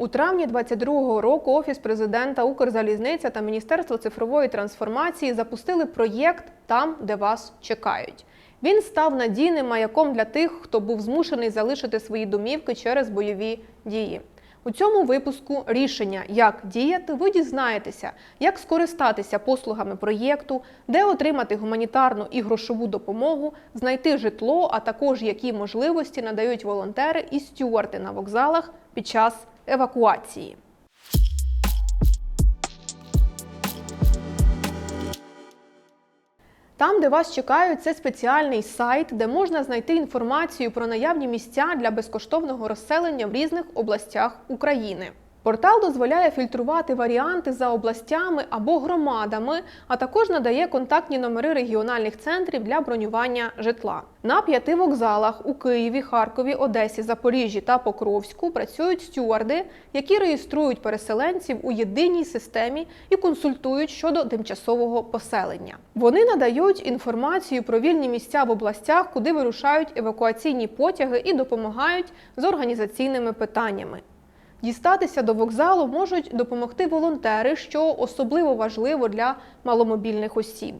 У травні 22-го року Офіс президента Укрзалізниця та Міністерство цифрової трансформації запустили проєкт Там, де вас чекають. Він став надійним маяком для тих, хто був змушений залишити свої домівки через бойові дії. У цьому випуску рішення, як діяти, ви дізнаєтеся, як скористатися послугами проєкту, де отримати гуманітарну і грошову допомогу, знайти житло, а також які можливості надають волонтери і стюарти на вокзалах під час евакуації. Там, де вас чекають, це спеціальний сайт, де можна знайти інформацію про наявні місця для безкоштовного розселення в різних областях України. Портал дозволяє фільтрувати варіанти за областями або громадами, а також надає контактні номери регіональних центрів для бронювання житла. На п'яти вокзалах у Києві, Харкові, Одесі, Запоріжжі та Покровську працюють стюарди, які реєструють переселенців у єдиній системі і консультують щодо тимчасового поселення. Вони надають інформацію про вільні місця в областях, куди вирушають евакуаційні потяги, і допомагають з організаційними питаннями. Дістатися до вокзалу можуть допомогти волонтери, що особливо важливо для маломобільних осіб.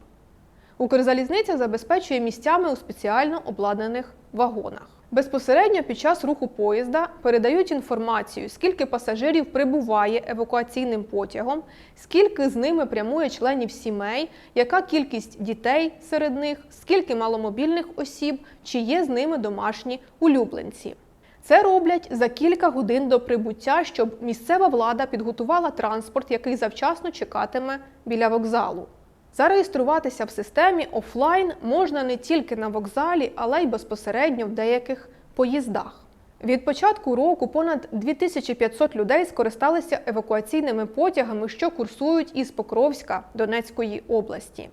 Укрзалізниця забезпечує місцями у спеціально обладнаних вагонах. Безпосередньо під час руху поїзда передають інформацію, скільки пасажирів прибуває евакуаційним потягом, скільки з ними прямує членів сімей, яка кількість дітей серед них, скільки маломобільних осіб, чи є з ними домашні улюбленці. Це роблять за кілька годин до прибуття, щоб місцева влада підготувала транспорт, який завчасно чекатиме біля вокзалу. Зареєструватися в системі офлайн можна не тільки на вокзалі, але й безпосередньо в деяких поїздах. Від початку року понад 2500 людей скористалися евакуаційними потягами, що курсують із Покровська Донецької області.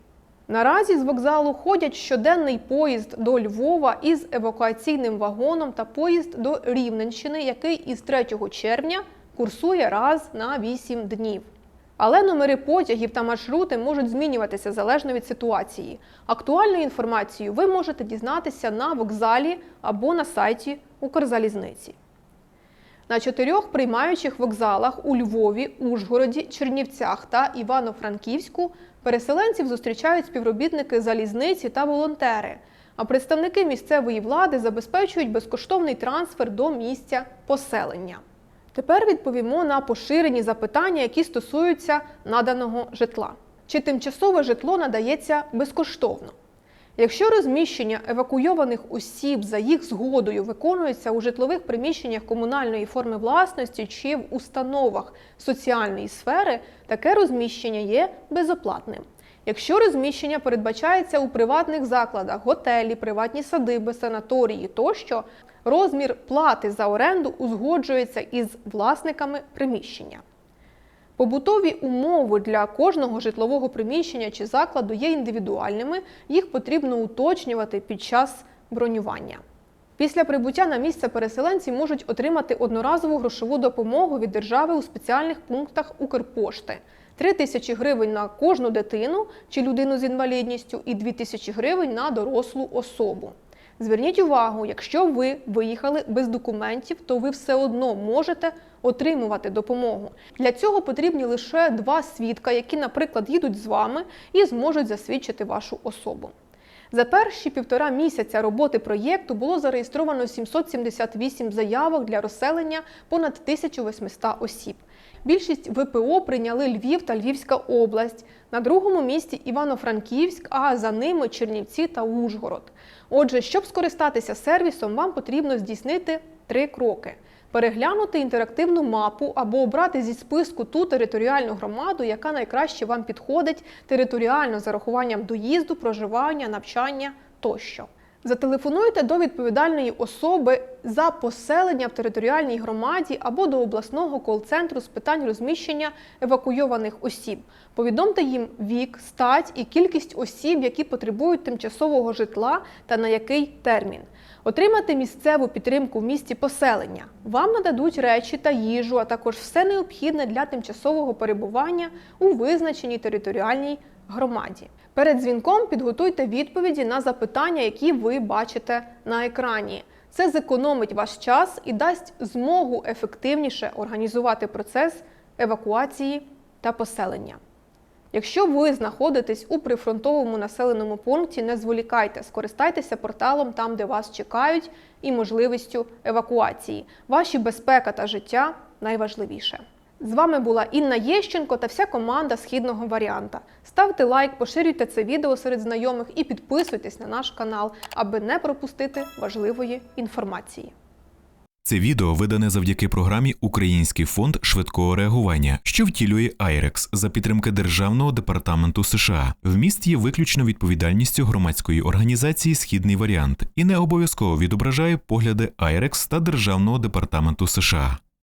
Наразі з вокзалу ходять щоденний поїзд до Львова із евакуаційним вагоном та поїзд до Рівненщини, який із 3 червня курсує раз на 8 днів. Але номери потягів та маршрути можуть змінюватися залежно від ситуації. Актуальну інформацію ви можете дізнатися на вокзалі або на сайті Укрзалізниці. На чотирьох приймаючих вокзалах у Львові, Ужгороді, Чернівцях та Івано-Франківську переселенців зустрічають співробітники залізниці та волонтери. А представники місцевої влади забезпечують безкоштовний трансфер до місця поселення. Тепер відповімо на поширені запитання, які стосуються наданого житла. Чи тимчасове житло надається безкоштовно? Якщо розміщення евакуйованих осіб за їх згодою виконується у житлових приміщеннях комунальної форми власності чи в установах соціальної сфери, таке розміщення є безоплатним. Якщо розміщення передбачається у приватних закладах, готелі, приватні садиби, санаторії тощо, розмір плати за оренду узгоджується із власниками приміщення. Побутові умови для кожного житлового приміщення чи закладу є індивідуальними, їх потрібно уточнювати під час бронювання. Після прибуття на місце переселенці можуть отримати одноразову грошову допомогу від держави у спеціальних пунктах Укрпошти. 3 тисячі гривень на кожну дитину чи людину з інвалідністю і 2 тисячі гривень на дорослу особу. Зверніть увагу, якщо ви виїхали без документів, то ви все одно можете отримувати допомогу. Для цього потрібні лише два свідка, які, наприклад, їдуть з вами і зможуть засвідчити вашу особу. За перші півтора місяця роботи проєкту було зареєстровано 778 заявок для розселення понад 1800 осіб. Більшість ВПО прийняли Львів та Львівська область. На другому місці Івано-Франківськ, а за ними Чернівці та Ужгород. Отже, щоб скористатися сервісом, вам потрібно здійснити три кроки: переглянути інтерактивну мапу або обрати зі списку ту територіальну громаду, яка найкраще вам підходить територіально за рахуванням доїзду, проживання, навчання тощо. Зателефонуйте до відповідальної особи за поселення в територіальній громаді або до обласного кол-центру з питань розміщення евакуйованих осіб. Повідомте їм вік, стать і кількість осіб, які потребують тимчасового житла та на який термін. Отримати місцеву підтримку в місті поселення. Вам нададуть речі та їжу, а також все необхідне для тимчасового перебування у визначеній територіальній громаді. Перед дзвінком підготуйте відповіді на запитання, які ви бачите на екрані. Це зекономить ваш час і дасть змогу ефективніше організувати процес евакуації та поселення. Якщо ви знаходитесь у прифронтовому населеному пункті, не зволікайте, скористайтеся порталом там, де вас чекають, і можливістю евакуації. Ваші безпека та життя найважливіше. З вами була Інна Єщенко та вся команда східного варіанта. Ставте лайк, поширюйте це відео серед знайомих і підписуйтесь на наш канал, аби не пропустити важливої інформації. Це відео видане завдяки програмі Український фонд швидкого реагування, що втілює IREX за підтримки Державного департаменту США. Вміст є виключно відповідальністю громадської організації Східний варіант і не обов'язково відображає погляди IREX та Державного департаменту США.